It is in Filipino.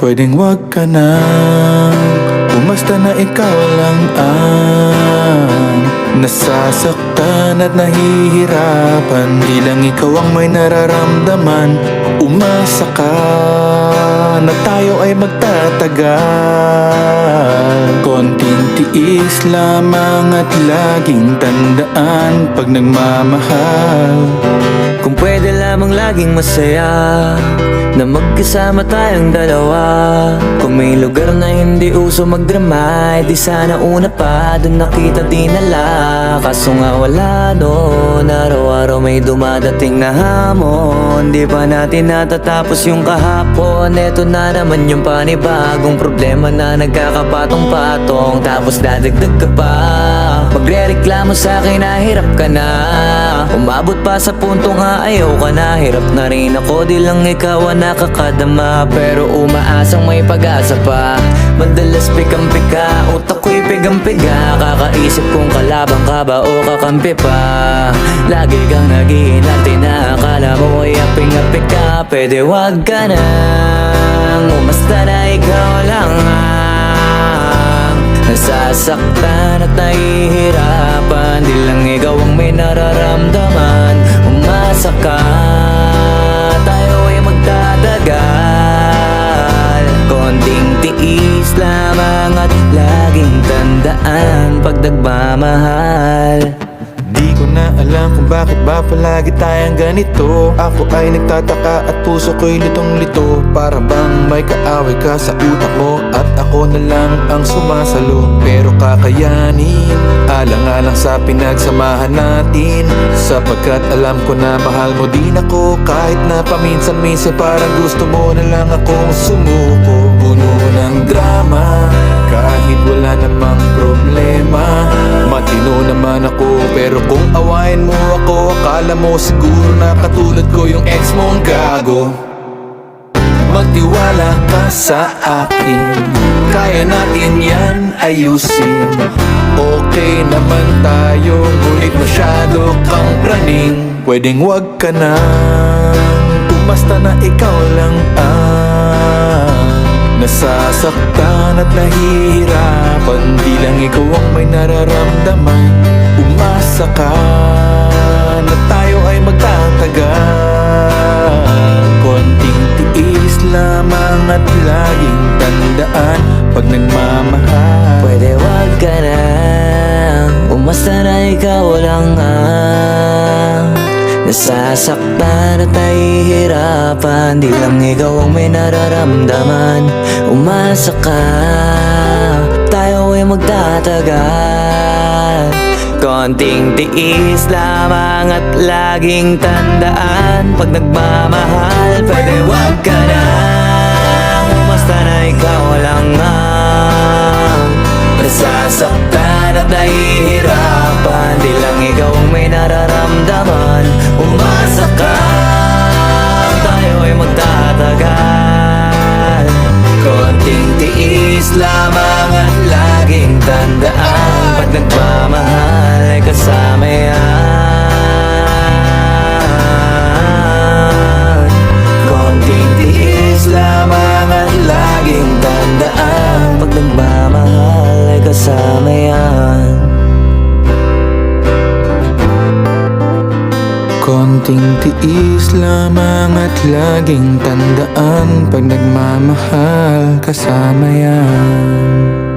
Pwedeng wag ka na Umasta na ikaw lang ang Nasasaktan at nahihirapan. Di lang ikaw ang may nararamdaman. Umasa ka na tayo ay magtatagal Konting tiis lamang at laging tandaan Pag nagmamahal. Kung pwede lamang laging masaya Na magkasama tayong dalawa. Kung may lugar na hindi uso magdrama eh Di sana una pa Doon nakita dinala Kaso nga wala no Araw-araw may dumadating na hamon. Di ba natin natatapos yung kahapon? Eto na naman yung panibagong problema na nagkakapatong-patong Tapos dadagdag ka pa. Magre-reklamo sa akin na hirap ka na Umabot pa sa punto nga ayaw ka na. Hirap na rin ako di lang ikaw ang nakakadama. Pero umaasang may pag-asa pa. Madalas pikang-pika Utak ko'y pigang-piga Kakaisip kung kalabang ka ba o kakampi pa. Lagi kang naghihinati na Akala mo ay aping-api ka. Pwede wag ka na. Umasta na ikaw lang ang Nasasaktan at nahihirapan ba palagi tayong ganito? Ako ay nagtataka at puso ko'y litong-lito. Para bang may kaaway ka sa utak mo At ako na lang ang sumasalo. Pero kakayanin Alang-alang sa pinagsamahan natin. Sapagkat alam ko na mahal mo din ako. Kahit na paminsan-minsan parang gusto mo na lang akong sumuko. Puno ng drama Kahit wala namang problema. Matino naman ako Pero kung awayin mo Akala mo siguro na katulad ko yung ex mong gago. Magtiwala ka sa akin. Kaya natin yan ayusin. Okay naman tayo Ngunit masyado kang praning. Pwedeng wag ka na. Umasta na ikaw lang ang Nasasaktan at nahihirapan. Di lang ikaw ang may nararamdaman. Umasa ka Nasasaktan at nahihirapan Di lang ikaw ang may nararamdaman. Umasa ka Tayo ay magtatagal. Konting tiis lamang at laging tandaan Pag nagmamahal Pwede wag ka na. Umasta na ikaw lang ang kasama yan Konting tiis lamang at laging tandaan Pag nagmamahal kasama yan